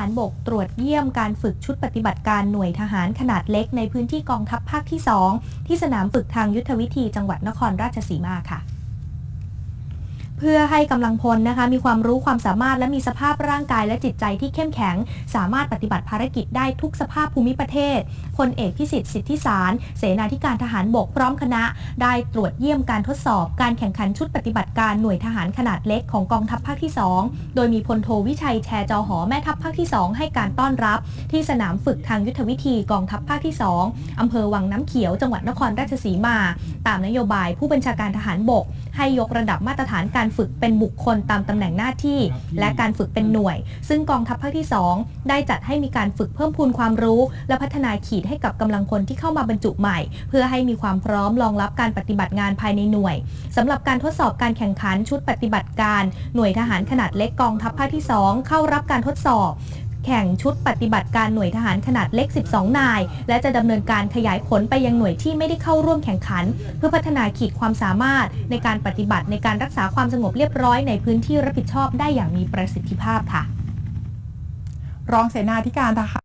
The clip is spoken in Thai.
ารบกตรวจเยี่ยมการฝึกชุดปฏิบัติการหน่วยทหารขนาดเล็กในพื้นที่กองทัพภาคที่ 2 ที่สนามฝึกทางยุทธวิธีจังหวัดนครราชสีมาค่ะ เพื่อให้กำลังพลนะคะ มีความรู้ความสามารถและมีสภาพร่างกายและจิตใจที่เข้มแข็ง สามารถปฏิบัติภารกิจได้ทุกสภาพภูมิประเทศพลเอกพิสิทธิ์สิทธิสาร เสนาธิการทหารบกพร้อมคณะ ได้ตรวจเยี่ยมการทดสอบ การแข่งขันชุดปฏิบัติการหน่วยทหารขนาดเล็กของกองทัพภาคที่ 2 โดยมีพลโทวิชัยแชร์จอหอแม่ทัพภาคที่ 2 ให้การต้อนรับ ที่สนามฝึกทางยุทธวิธีกองทัพภาคที่ 2อำเภอวังน้ำเขียวจังหวัดนครราชสีมา ตามนโยบายผู้บัญชาการทหารบก ให้ยกระดับมาตรฐานการฝึกเป็นบุคคลตามตำแหน่งหน้าที่ และการฝึกเป็นหน่วย ซึ่งกองทัพภาคที่ 2 ได้จัดให้มีการฝึกเพิ่มพูนความรู้ และพัฒนาขีดให้กับกำลังพลที่เข้ามาบรรจุใหม่ เพื่อให้มีความพร้อมรองรับการปฏิบัติงานภายในหน่วยสำหรับการทดสอบการแข่งขันชุดปฏิบัติการ หน่วยทหารขนาดเล็กกองทัพภาคที่ 2 เข้ารับการทดสอบ แข่งชุดปฏิบัติการหน่วยทหารขนาดเล็ก 12 นาย และจะดำเนินการขยายผลไปยังหน่วยที่ไม่ได้เข้าร่วมแข่งขัน เพื่อพัฒนาขีดความสามารถในการปฏิบัติในการรักษาความสงบเรียบร้อยในพื้นที่รับผิดชอบได้อย่างมีประสิทธิภาพค่ะ รองเสนาธิการทหาร